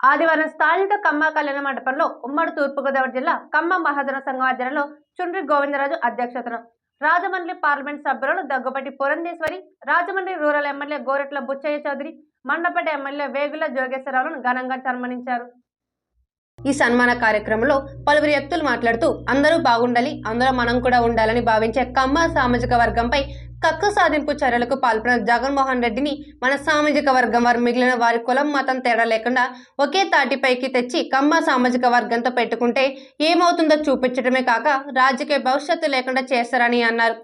ఆదివారం స్థానిక కమ్మ కళ్యాణ మండపంలో ఉమ్మడి తూర్పుగోదావరి జిల్లా కమ్మ మహాజన సంఘం ఆధ్వర్యంలో చుండ్రి గోవిందరాజు అధ్యక్షతన రాజమండ్రి పార్లమెంట్ సభ్యులు Daggubati Purandeswari Rajahmundry rural MLA Gorantla Butchaiah Chowdary Mandapeta MLA Vegulla జోగేశ్వరరావును ఘనంగా సన్మానించారు. ఈ సన్మాన కార్యక్రమంలో పలువురు వ్యక్తులు మాట్లాడుతూ అందరూ బాగుండాలి అందులో మనం కూడా ఉండాలని భావించే కమ్మ సామాజిక వర్గంపై కక్క సాధింపు చర్యలకు పాల్పడిన జగన్మోహన్ రెడ్డిని మన సామాజిక వర్గం వారు మిగిలిన వారి కులం మతం తేడా లేకుండా ఒకే తాటిపైకి తెచ్చి కమ్మ సామాజిక వర్గంతో పెట్టుకుంటే ఏమవుతుందో చూపించడమే కాక రాజకీయ భవిష్యత్తు లేకుండా చేస్తారని అన్నారు.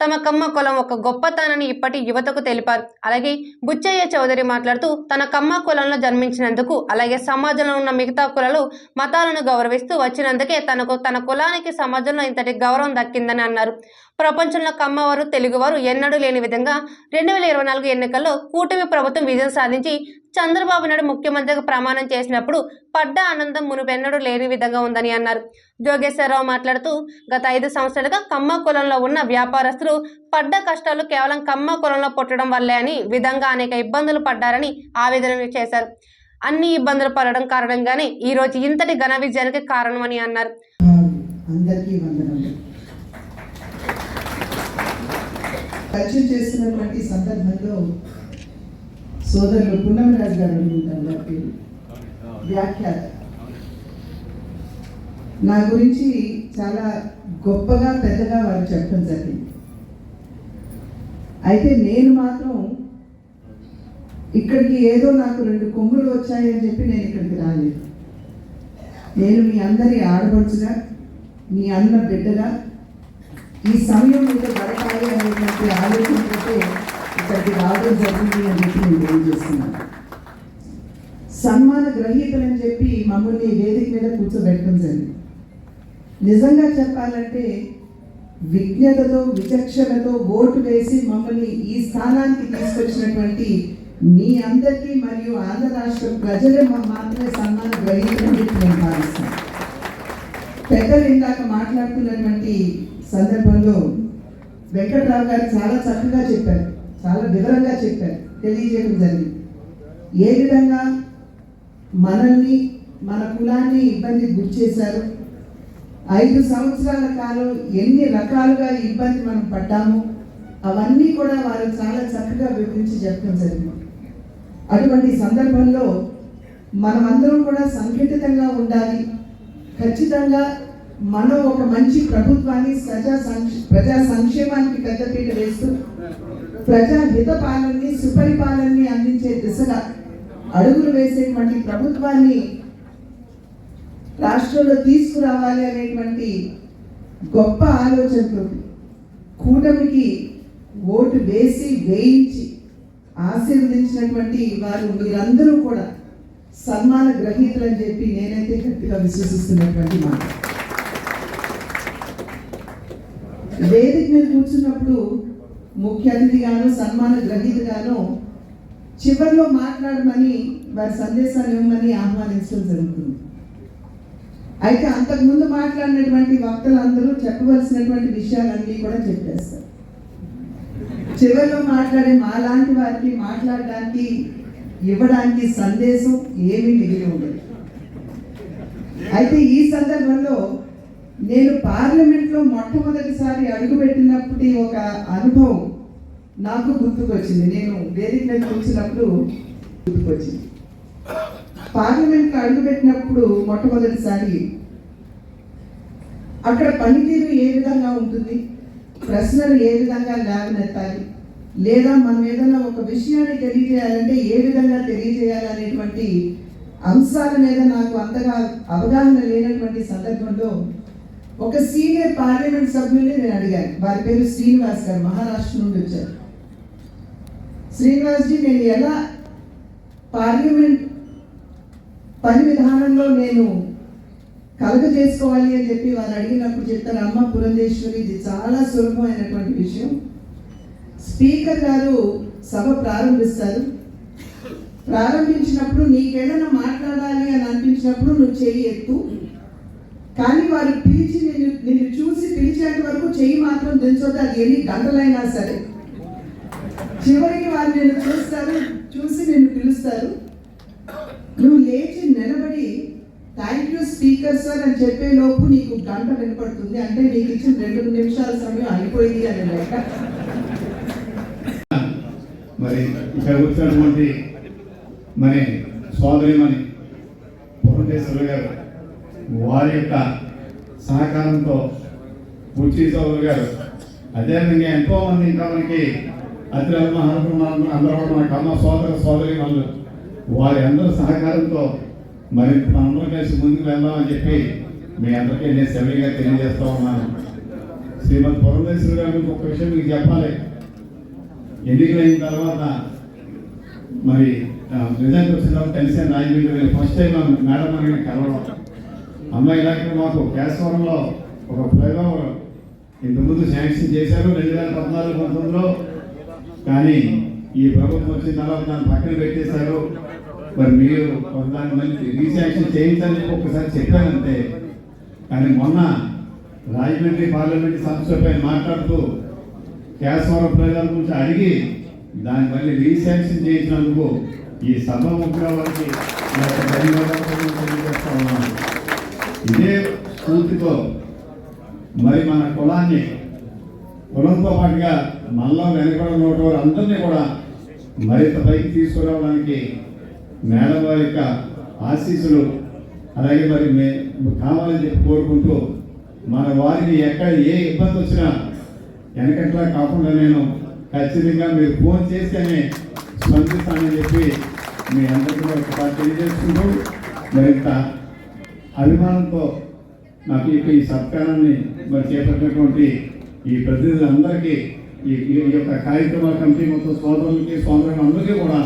తమ కమ్మ కులం ఒక గొప్పతనాన్ని ఇప్పటి యువతకు తెలిపారు. అలాగే బుచ్చయ్య చౌదరి మాట్లాడుతూ తన కమ్మ కులంలో జన్మించినందుకు అలాగే సమాజంలో ఉన్న మిగతా కులాలు మతాలను గౌరవిస్తూ వచ్చినందుకే తనకు తన కులానికి సమాజంలో ఇంతటి గౌరవం దక్కిందని అన్నారు. ప్రపంచంలో కమ్మవారు తెలుగువారు ఎన్నడూ లేని విధంగా రెండు వేల ఇరవై నాలుగు ఎన్నికల్లో కూటమి ప్రభుత్వం విజయం సాధించి చంద్రబాబు నాయుడు ముఖ్యమంత్రిగా ప్రమాణం చేసినప్పుడు పడ్డ ఆనందం మునుపెన్నడూ లేని విధంగా ఉందని అన్నారు. జోగేశ్వరరావు మాట్లాడుతూ గత ఐదు సంవత్సరాలుగా కమ్మ కులంలో ఉన్న వ్యాపారస్తులు పడ్డ కష్టాలు కేవలం కమ్మ కులంలో పుట్టడం వల్లే అని విధంగా అనేక ఇబ్బందులు పడ్డారని ఆవేదన చేశారు. అన్ని ఇబ్బందులు పడడం కారణంగానే ఈ రోజు ఇంతటి ఘన విజయానికి కారణమని అన్నారు. అందరికీ వందనములు పరిచయం చేస్తున్నటువంటి సందర్భంలో సోదరులు పున్నమరాజు గారు అనుకుంటారు వారి పేరు. వ్యాఖ్యాత. నా గురించి చాలా గొప్పగా పెద్దగా వారు చెప్పడం జరిగింది. అయితే నేను మాత్రం ఇక్కడికి ఏదో నాకు రెండు కొమ్ములు వచ్చాయని చెప్పి నేను ఇక్కడికి రాలేదు. నేను మీ అందరి ఆడపడుచుగా మీ అన్న బిడ్డగా ఈ సమయం మీద గడపాలి అనేటువంటి ఆలోచనతో ఇక్కడికి రావడం జరిగింది అని చెప్పి నేను తెలియజేస్తున్నాను. సన్మాన గ్రహీతలని చెప్పి మమ్మల్ని వేదిక మీద కూర్చోబెట్టడం జరిగింది. నిజంగా చెప్పాలంటే విజ్ఞతతో విచక్షణతో ఓటు వేసి మమ్మల్ని ఈ స్థానానికి తీసుకొచ్చినటువంటి మీ అందరికీ మరియు ఆంధ్ర రాష్ట్ర ప్రజలే మాత్రమే సన్మాన గ్రహీతలని చెప్పి నేను భావిస్తాను పెద్దలు ఇందాక మాట్లాడుతున్నటువంటి సందర్భంలో వెంకటరావు గారు చాలా చక్కగా చెప్పారు చాలా వివరంగా చెప్పారు తెలియజేయడం జరిగింది. ఏ విధంగా మనల్ని మన కులాన్ని ఇబ్బంది గుర్చేశారు ఐదు సంవత్సరాల కాలం ఎన్ని రకాలుగా ఇబ్బంది మనం పడ్డాము అవన్నీ కూడా వారు చాలా చక్కగా వివరించి చెప్పడం జరిగింది. అటువంటి సందర్భంలో మనమందరం కూడా సంఘటితంగా ఉండాలి ఖచ్చితంగా మనం ఒక మంచి ప్రభుత్వాన్ని ప్రజా ప్రజా సంక్షేమానికి పెద్దపీట వేస్తూ ప్రజా హిత పాలనని సుపరిపాలనని అందించే దిశగా అడుగులు వేసేటువంటి ప్రభుత్వాన్ని రాష్ట్రంలో తీసుకురావాలి అనేటువంటి గొప్ప ఆలోచనతో కూటమికి ఓటు వేసి వేయించి ఆశీర్వదించినటువంటి వారు మీరందరూ కూడా సన్మాన గ్రహీతలు అని చెప్పి నేనైతే గట్టిగా విశ్వసిస్తున్నటువంటి మాట. వేదిక మీద కూర్చున్నప్పుడు ముఖ్య అతిథిగాను సన్మాన గ్రహీతగాను చివరిలో మాట్లాడమని వారి సందేశాలు ఇవ్వమని ఆహ్వానించడం జరుగుతుంది. అయితే అంతకుముందు మాట్లాడినటువంటి వక్తలందరూ చెప్పవలసినటువంటి విషయాలన్నీ కూడా చెప్పేస్తారు. చివరిలో మాట్లాడే మాలాంటి వారికి మాట్లాడడానికి ఇవ్వడానికి సందేశం ఏమీ మిగిలి ఉండదు. అయితే ఈ సందర్భంలో నేను పార్లమెంట్లో మొట్టమొదటిసారి అడుగుపెట్టినప్పటి ఒక అనుభవం నాకు గుర్తుకొచ్చింది. నేను వేదిక మీద కూర్చున్నప్పుడు గుర్తుకొచ్చింది. పార్లమెంట్లో అడుగుపెట్టినప్పుడు మొట్టమొదటిసారి అక్కడ పనితీరు ఏ విధంగా ఉంటుంది ప్రశ్నలు ఏ విధంగా లేవనెత్తాలి లేదా మనం ఏదైనా ఒక విషయాన్ని తెలియజేయాలంటే ఏ విధంగా తెలియజేయాలనేటువంటి అంశాల మీద నాకు అంతగా అవగాహన లేనటువంటి సందర్భంలో ఒక సీనియర్ పార్లమెంట్ సభ్యుల్ని నేను అడిగాను. వారి పేరు శ్రీనివాస్ గారు మహారాష్ట్ర నుండి వచ్చారు. శ్రీనివాస్ జీ నేను ఎలా పార్లమెంట్ పని విధానంలో నేను కలుగ చేసుకోవాలి అని చెప్పి వారు అడిగినప్పుడు చెప్తారు అమ్మ పురంధేశ్వరి ఇది చాలా సులభమైనటువంటి విషయం. స్పీకర్ గారు సభ ప్రారంభిస్తారు. ప్రారంభించినప్పుడు నీకేదైనా మాట్లాడాలి అని అనిపించినప్పుడు నువ్వు చేయి ఎత్తు. కానీ వారు పిలిచి నేను నిన్ను చూసి పిలిచేంత వరకు చెయ్యి మాత్రం దించొద్దు అది ఎన్ని గంటలైనా సరే. చివరికి వారు నేను చూస్తారు చూసి నిన్ను పిలుస్తారు. నువ్వు లేచి నిలబడి థ్యాంక్ యూ స్పీకర్ సార్ అని చెప్పే లోపు నీకు గంట వినపడుతుంది. అంటే నీకు ఇచ్చిన రెండు నిమిషాల సమయం అయిపోయింది అని లెక్క. మరి ఇక్కడ వచ్చినటువంటి మరి సోదరిమణి పురంధేశ్వరి గారు వారి యొక్క సహకారంతో పూర్తి సోదరు గారు. అదేవిధంగా ఎంతో మంది ఇంకా మనకి అతిరథ మహాత్ములు అందరూ కూడా మన కమ్మ సోదర సోదరి వాళ్ళు వారి అందరి సహకారంతో మరి మనందరం కలిసి ముందుకు వెళ్దామని చెప్పి మీ అందరికీ నేను సెలవుగా తెలియజేస్తా ఉన్నాను. శ్రీమద్ పురంధేశ్వరి గారు ఒక విషయం మీకు చెప్పాలి. ఎన్నికలైన తర్వాత మరి రిజల్ట్ వచ్చిన తర్వాత కలిసి రాజమండ్రి ఫస్ట్ టైం మేడం అని కలవడం. అమ్మాయి ఇలాగే మాకు కేశవరంలో ఒక ఫ్లైఓవర్ ఇంతకుముందు శాంక్షన్ చేశారు రెండు వేల పద్నాలుగు పంతొమ్మిదిలో. కానీ ఈ ప్రభుత్వం వచ్చిన తర్వాత దాన్ని పక్కన పెట్టేశారు. మరి మీరు ఒక దాన్ని మళ్ళీ రీశాంక్షన్ చేయించాలని ఒక్కసారి చెప్పానంతే కానీ మొన్న రాజమండ్రి పార్లమెంట్ సంస్థపై మాట్లాడుతూ కేశవరం ప్రజల గురించి అడిగి దాన్ని మళ్ళీ రీశాంక్షన్ చేసినందుకు ఈ సభ ముఖ్య వారికి ధన్యవాదాలు తెలియజేస్తా ఉన్నాను. ఇదే స్ఫూర్తితో మరి మన కులాన్ని కులంతో పాటుగా మనలో వెనకడం ఉన్నటువంటి వారందరినీ కూడా మరింత పైకి తీసుకురావడానికి మేడం వారి యొక్క ఆశీస్సులు అలాగే మరి మే కావాలని చెప్పి కోరుకుంటూ మన వారిని ఎక్కడ ఏ ఇబ్బంది వచ్చినా వెనకట్లా కాకుండా నేను ఖచ్చితంగా మీరు ఫోన్ చేస్తేనే స్పందిస్తానని చెప్పి మీ అందరికీ కూడా ఒకసారి తెలియజేసుకుంటూ మరింత అభిమానంతో నాకు ఇక ఈ సత్కారాన్ని మరి చేపట్టినటువంటి ఈ ప్రతినిధులందరికీ ఈ ఈ యొక్క కార్యక్రమ కమిటీ మొత్తం సోదరులకి సోదరులు అందరికీ కూడా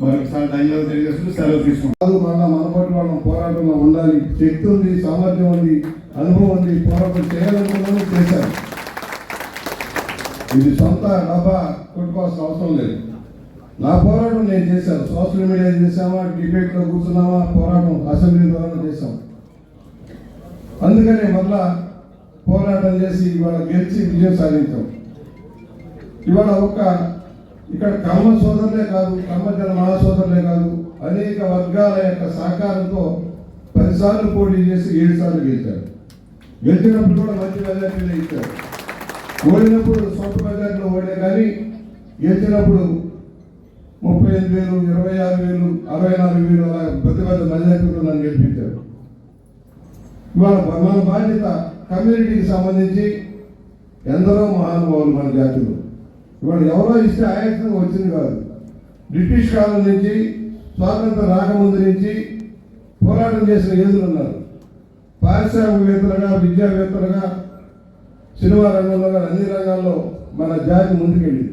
మరొకసారి ధన్యవాదాలు తెలియజేస్తూ సెలవు తీసుకుంటాం మన మనపటి వాళ్ళం పోరాటంలో ఉండాలి. శక్తి ఉంది సామర్థ్యం ఉంది అనుభవం ఉంది పోరాటం చేయాలనుకున్నాను చేశారు. ఇది సొంత డబ్బా కొట్టుకోవాల్సిన అవసరం లేదు. నా పోరాటం నేను చేశాను. సోషల్ మీడియా చేసామా డిబేట్లో కూర్చున్నామా పోరాటం అసెంబ్లీ ద్వారా చేశాం. అందుకనే మళ్ళా పోరాటం చేసి ఇవాళ గెలిచి విజయం సాధించాం. ఇవాళ ఒక్క ఇక్కడ కర్మ సోదరులే కాదు కర్మజన మహాసోదరులే కాదు అనేక వర్గాల యొక్క సహకారంతో పదిసార్లు పోటీ చేసి ఏడు సార్లు గెలిచారు. గెలిచినప్పుడు కూడా మంచి మెజార్టీలే ఇచ్చారు. ఓడినప్పుడు సొంత మెజార్టీలో ఓడే కానీ గెలిచినప్పుడు ముప్పై ఎనిమిది వేలు ఇరవై ఆరు వేలు అరవై నాలుగు వేలు అలా పెద్ద పెద్ద మెజార్టీలో నన్ను గెలిపించారు. ఇవాళ మన బాధ్యత కమ్యూనిటీకి సంబంధించి ఎందరో మహానుభావులు మన జాతిలో. ఇవాళ ఎవరో ఇస్తే ఆయాసంగా వచ్చింది కాదు. బ్రిటిష్ కాలం నుంచి స్వాతంత్రం రాకముందు నుంచి పోరాటం చేసిన యోధులు ఉన్నారు. పారిశ్రామికవేత్తలుగా విద్యావేత్తలుగా సినిమా రంగంలో కానీ అన్ని రంగాల్లో మన జాతి ముందుకెళ్ళింది.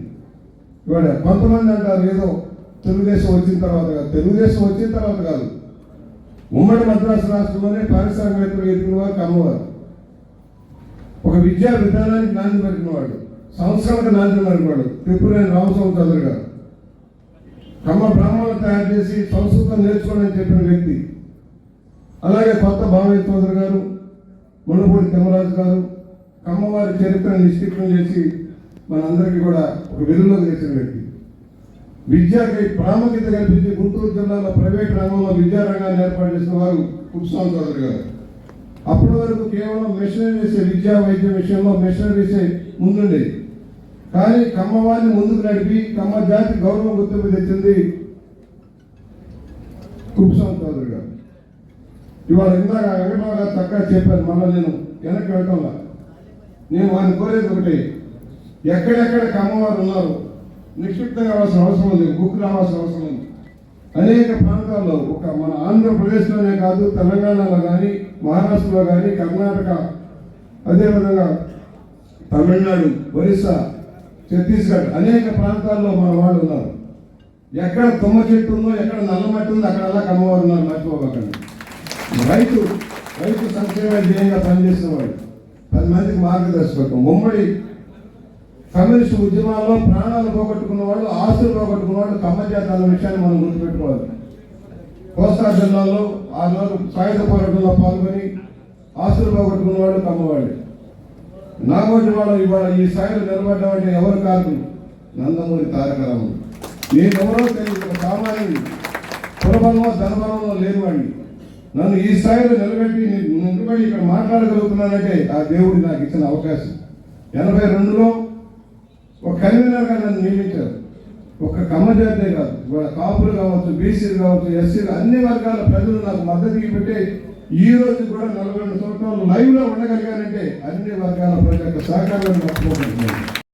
ఇవాళ కొంతమంది అంటారు ఏదో తెలుగుదేశం వచ్చిన తర్వాత కాదు. తెలుగుదేశం వచ్చిన తర్వాత కాదు. ఉమ్మడి మద్రాసు రాష్ట్రంలోనే పారిశ్రామికవేత్తలు ఎదిగిన వారు కమ్మవారు. ఒక విద్యా విధానానికి నాంది పలికిన వాడు సంస్కరణకు నాంది పలికినవాడు త్రిపురేని రామస్వామి చౌదరి గారు. కమ్మ బ్రాహ్మణులు తయారు చేసి సంస్కృతం నేర్చుకోవాలని చెప్పిన వ్యక్తి. అలాగే కొత్త భావయ్య చౌదరి గారు మునుపూడి తిమ్మరాజు గారు కమ్మవారి చరిత్రను నిశ్చితం చేసి మనందరికీ కూడా ఒక వెలుగులోకి తెచ్చిన వ్యక్తి. విద్యకి ప్రాముఖ్యత కల్పించి గుంటూరు జిల్లాలో ప్రైవేట్ రంగంలో విద్యారంగాన్ని ఏర్పాటు చేసిన వారు కుప్స్వామి చౌదరి గారు. అప్పటి వరకు కేవలం వేసే విద్యా వైద్యం విషయంలో మిషనరీస్ ముందుండేది కానీ కమ్మవారిని ముందుకు నడిపి కమ్మ జాతి గౌరవం గుర్తింపు తెచ్చింది కుప్స్వామి చౌదరి గారు. ఇవాళ ఇందాక వెంకటరావు గారు చక్కగా చెప్పాను మళ్ళీ నేను వెనక్కి వెళ్ళటంలా నేను వారిని కోరేది ఒకటి ఎక్కడెక్కడ కమ్మవారు ఉన్నారు నిక్షిప్తం కావాల్సిన అవసరం ఉంది బుక్ రావాల్సిన అవసరం ఉంది. అనేక ప్రాంతాల్లో ఒక మన ఆంధ్రప్రదేశ్లోనే కాదు తెలంగాణలో కానీ మహారాష్ట్రలో కానీ కర్ణాటక అదేవిధంగా తమిళనాడు ఒరిస్సా ఛత్తీస్గఢ్ అనేక ప్రాంతాల్లో మన వాళ్ళు ఉన్నారు. ఎక్కడ తుమ్మ చెట్టు ఉందో ఎక్కడ నల్లమట్టి ఉందో అక్కడ అలా కమ్మవారు ఉన్నారు మర్చిపోకండి. రైతు రైతు సంక్షేమ ధ్యేయంగా పనిచేసిన వాళ్ళు పది మందికి మార్గదర్శకత్వం. ఉమ్మడి కమ్యూనిస్ట్ ఉద్యమాల్లో ప్రాణాలు పోగొట్టుకున్న వాళ్ళు ఆస్తులు పోగొట్టుకున్న వాళ్ళు కమ్మజాతి విషయాన్ని మనం గుర్తుపెట్టుకోవాలి. కోస్తా జిల్లాలో ఆ రోజు సాయుధ పోరాటంలో పాల్గొని ఆస్తులు పోగొట్టుకున్న వాళ్ళు కమ్మవాళ్ళు. నాగోటి వాళ్ళు ఇవాళ ఈ స్థాయిలో నిలబడ్డామంటే ఎవరు కాదు? నందమూరి తారక రాముడు నేను ఎవరో తెలియదు సామాన్యుడు. కులబలమో ధనబలమో లేనివాడిని. నన్ను ఈ స్థాయిలో నిలబెట్టి నేను నిలబడి ఇక్కడ మాట్లాడగలుగుతున్నానంటే ఆ దేవుడు నాకు ఇచ్చిన అవకాశం. ఎనభై రెండులో ఒక కన్వీనర్గా నన్ను నియమించారు. ఒక కమ్మజాతే కాదు ఇవాళ కాపులు కావచ్చు బీసీలు కావచ్చు ఎస్సీలు అన్ని వర్గాల ప్రజలు నాకు మద్దతు పెట్టి ఈ రోజు కూడా నలభై రెండు సంవత్సరాలు లైవ్లో ఉండగలిగానంటే అన్ని వర్గాల ప్రజల యొక్క సహకారాన్ని మర్చిపోతున్నాను